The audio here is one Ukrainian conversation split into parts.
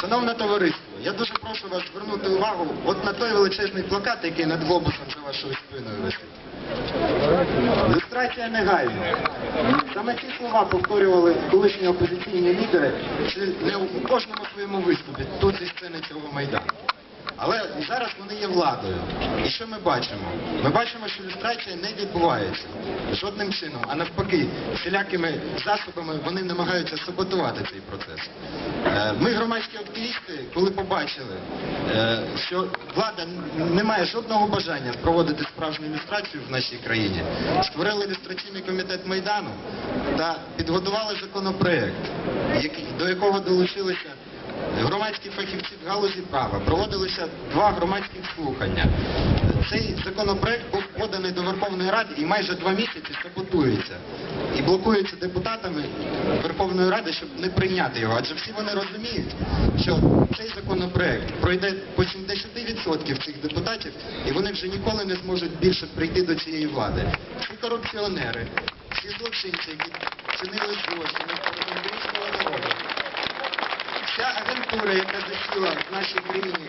Шановне товариство, я дуже прошу вас звернути увагу от на той величезний плакат, який над глобусом за вашою спиною висить. Люстрація негайна. Саме ці слова повторювали колишні опозиційні лідери чи не у кожному своєму виступі тут зі сцени цього майдану. Але зараз вони є владою. І що ми бачимо? Ми бачимо, що люстрація не відбувається жодним чином, а навпаки, всілякими засобами вони намагаються саботувати цей процес. Е, Ми, громадські активісти, коли побачили, е, що влада не має жодного бажання проводити справжню люстрацію в нашій країні, створили люстраційний комітет Майдану та підготували законопроект, до якого долучилися громадські фахівці в галузі права. Проводилися два громадських слухання. Цей законопроект був поданий до Верховної Ради і майже два місяці саботується. І блокується депутатами Верховної Ради, щоб не прийняти його. Адже всі вони розуміють, що цей законопроект пройде по 70% цих депутатів, і вони вже ніколи не зможуть більше прийти до цієї влади. Всі корупціонери, всі злочинці, які чинили злочини народу. Вся агентура, яка засіла в нашій країні,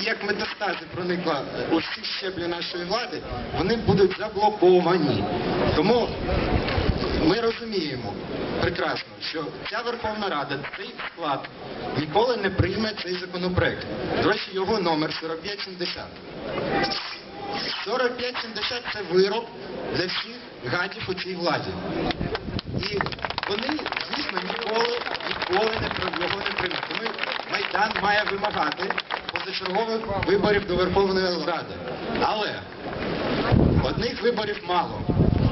як метастази проникла у всі щеблі нашої влади, вони будуть заблоковані. Тому ми розуміємо прекрасно, що ця Верховна Рада, цей склад ніколи не прийме цей законопроект. До речі, його номер 4570. 4570 це вирок для всіх гадів у цій владі. І вони, звісно, ніколи, ніколи не його не приймуть. Тому Майдан має вимагати позачергових виборів до Верховної Ради. Але одних виборів мало.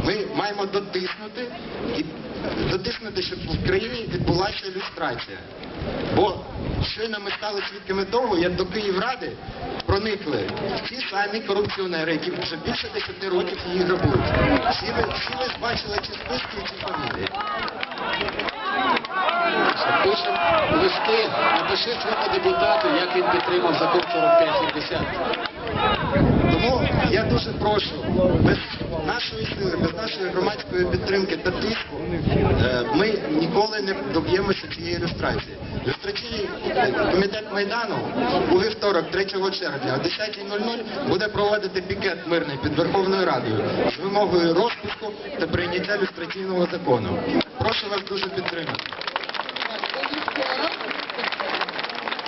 Ми маємо дотиснути і дотиснути, щоб в країні відбулася люстрація. Бо щойно стали свідками того, як до Київради проникли ті самі корупціонери, які вже більше 10 років її грабують. Всі ви, всі ви бачили ці списки і ці фамілії. Пишемо листи, напиши своєму депутату, як він підтримав закон 4570. Тому я дуже прошу, без нашої сили, без нашої громадської підтримки та тиску, е, ми ніколи не доб'ємося цієї ілюстрації. Люстраційний комітет Майдану у вівторок, 3 червня, о 10.00 буде проводити пікет мирний під Верховною Радою з вимогою розпуску та прийняття люстраційного закону. Прошу вас дуже підтримати.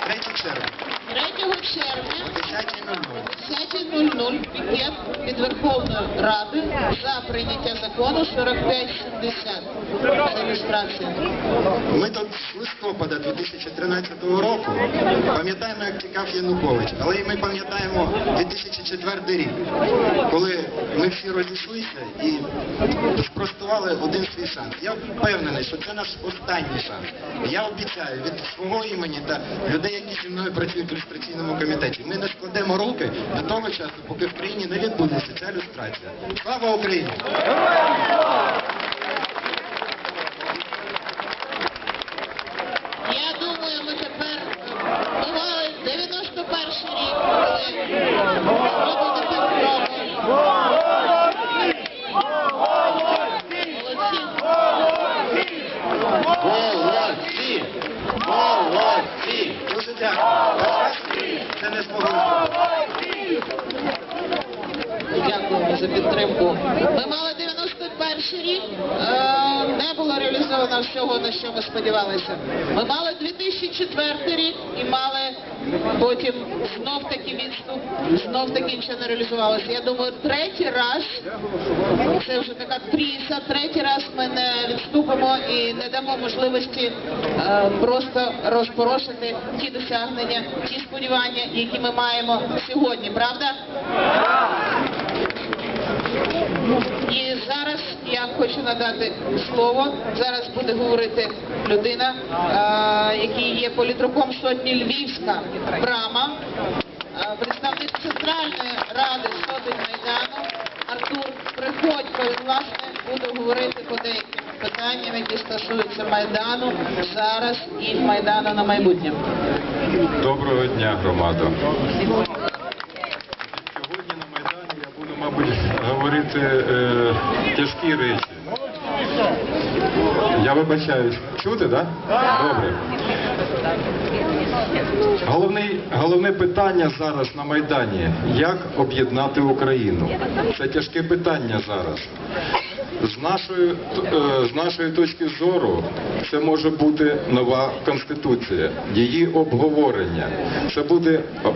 3 червня, 3 червня о 10.00. 10.00 пікет від Верховної Ради за прийняття закону 4570. Реєстрація. Ми тут з листопада 2013 року пам'ятаємо, як тікав Янукович, але і ми пам'ятаємо 2004 рік, коли ми всі розійшлися і спростували один свій шанс. Я впевнений, що це наш останній шанс. Я обіцяю від свого імені та людей, які зі мною працюють ілюстраційному комітеті, ми не складемо руки до того часу, поки в країні не відбудеться ця люстрація. Слава Україні! Я думаю, ми тепер ми мали 91 рік, коли робимо півроку. Молодці. Молодці! Молодці! Дуже дякую. Без вас це не змогли зробити. Дякуємо за підтримку. Ми мали 91 рік, е, не було реалізовано всього, на що ми сподівалися. Ми мали 2004 рік і мали потім знов таки відступ, знов таки нічого не реалізувалося. Я думаю, третій раз, це вже така тріса, третій раз ми не відступимо і не дамо можливості е, просто розпорошити ті досягнення, ті сподівання, які ми маємо сьогодні, правда? І зараз я хочу надати слово. Зараз буде говорити людина, е, який є політруком сотні Львівська брама, е, представник Центральної ради сотень Майдану Артур Приходько. Він, власне, буде говорити по деяким питанням, які стосуються Майдану зараз і Майдану на майбутнє. Доброго дня, громада. Сьогодні на Майдані я буду, мабуть, говорити е, тяжкі речі. Я вибачаюсь. Чути, так? Да? Добре. головний, головне питання зараз на Майдані як об'єднати Україну. Це тяжке питання зараз. З нашої, е, з нашої точки зору, це може бути нова конституція, її обговорення. Це буде е,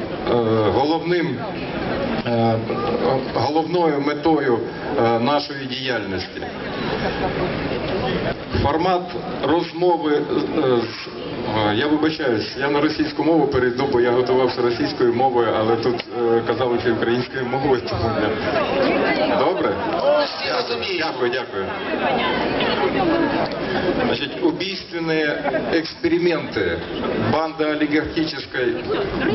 головним головною метою е, нашої діяльності. Формат розмови е, з е, я вибачаюсь, я на російську мову перейду, бо я готувався російською мовою, але тут е, казали що українською мовою. Добре? Всі розуміють. Дякую, дякую. Значит, убийственные эксперименты банды олигархической,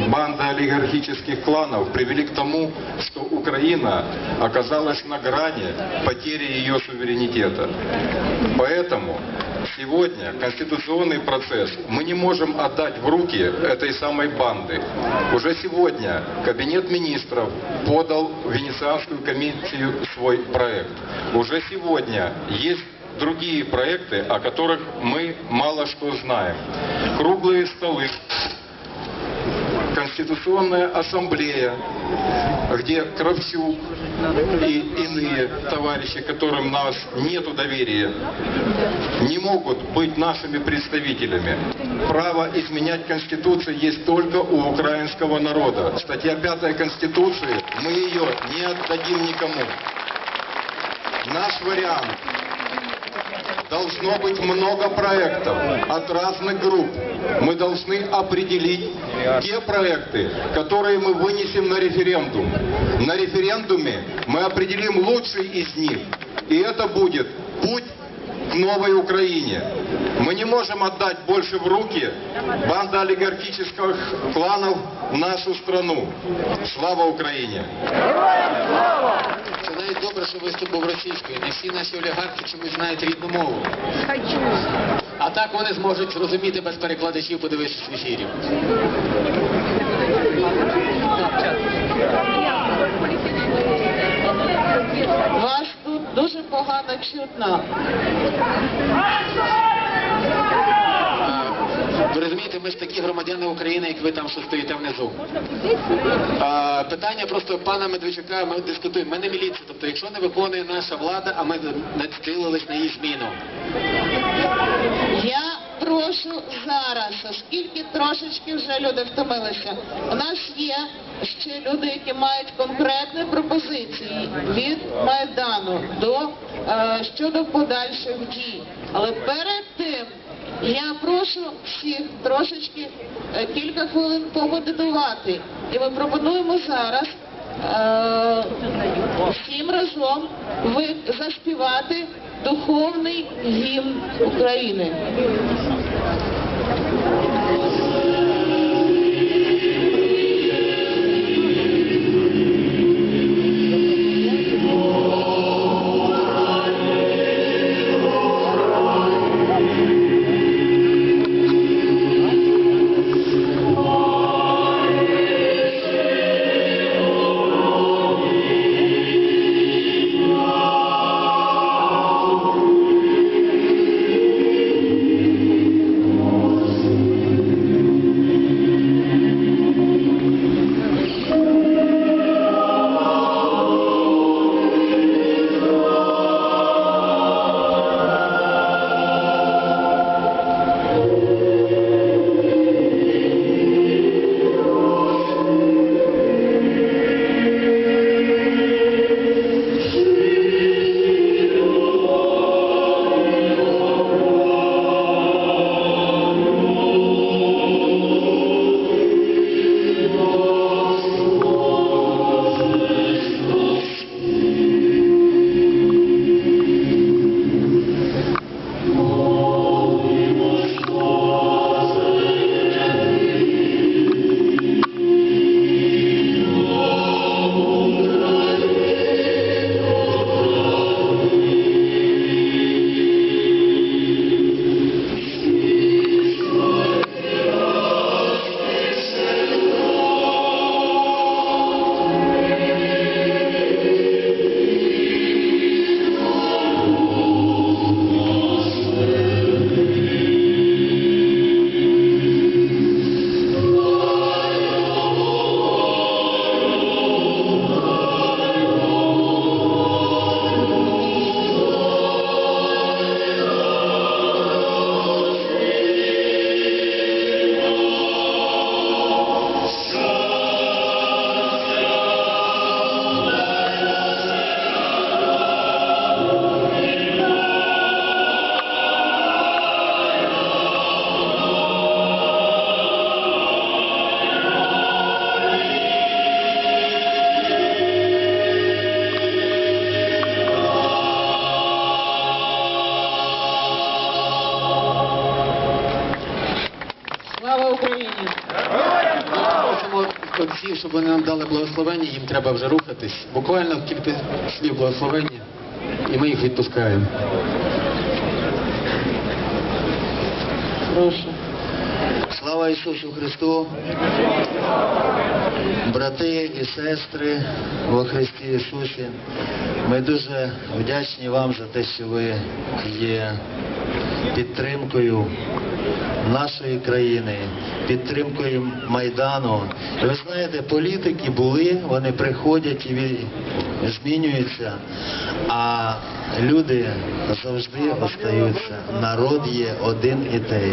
банды олигархических кланов привели к тому, что Украина оказалась на грани потери ее суверенитета. Поэтому сегодня конституционный процесс мы не можем отдать в руки этой самой банды. Уже сегодня Кабинет министров подал в Венецианскую комиссию свой проект. Уже сегодня есть другие проекты, о которых мы мало что знаем. Круглые столы, Конституционная ассамблея, где Кравчук и иные товарищи, которым нас нету доверия, не могут быть нашими представителями. Право изменять Конституцию есть только у украинского народа. Статья 5 Конституции, мы ее не отдадим никому. Наш вариант Должно быть много проектов от разных групп. Мы должны определить те проекты, которые мы вынесем на референдум. На референдуме мы определим лучший из них. И это будет путь к новой Украине. Мы не можем отдать больше в руки банда олигархических кланов нашу страну. Слава Украине! Це навіть добре, що виступ був російською. Не всі наші олігархи чомусь знають рідну мову. А так вони зможуть зрозуміти без перекладачів, подивившись в ефірі. Вас тут дуже погано чутно. Ви розумієте, ми ж такі громадяни України, як ви там, що стоїте внизу. А, питання просто пана Медведчука, ми дискутуємо. Ми не міліція. Тобто, якщо не виконує наша влада, а ми націлились на її зміну. Я прошу зараз, оскільки трошечки вже люди втомилися. У нас є ще люди, які мають конкретні пропозиції від Майдану до е, щодо подальших дій. Але перед тим я прошу всіх трошечки е, кілька хвилин помедитувати. І ми пропонуємо зараз е, всім разом ви заспівати духовний гімн України. Просимо отців, щоб вони нам дали благословення, їм треба вже рухатись. Буквально кілька слів благословення, і ми їх відпускаємо. Прошу. Слава Ісусу Христу! Брати і сестри во Христі Ісусі, ми дуже вдячні вам за те, що ви є підтримкою нашої країни, підтримкою Майдану. Ви знаєте, політики були, вони приходять і змінюються, а люди завжди остаються. Народ є один і той.